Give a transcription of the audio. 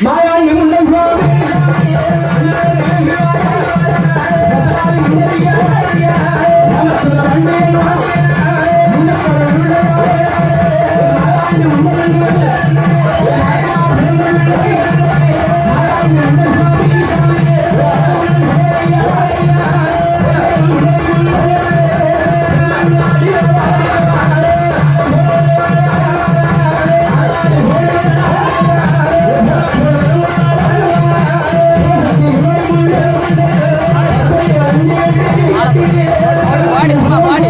My only one knows body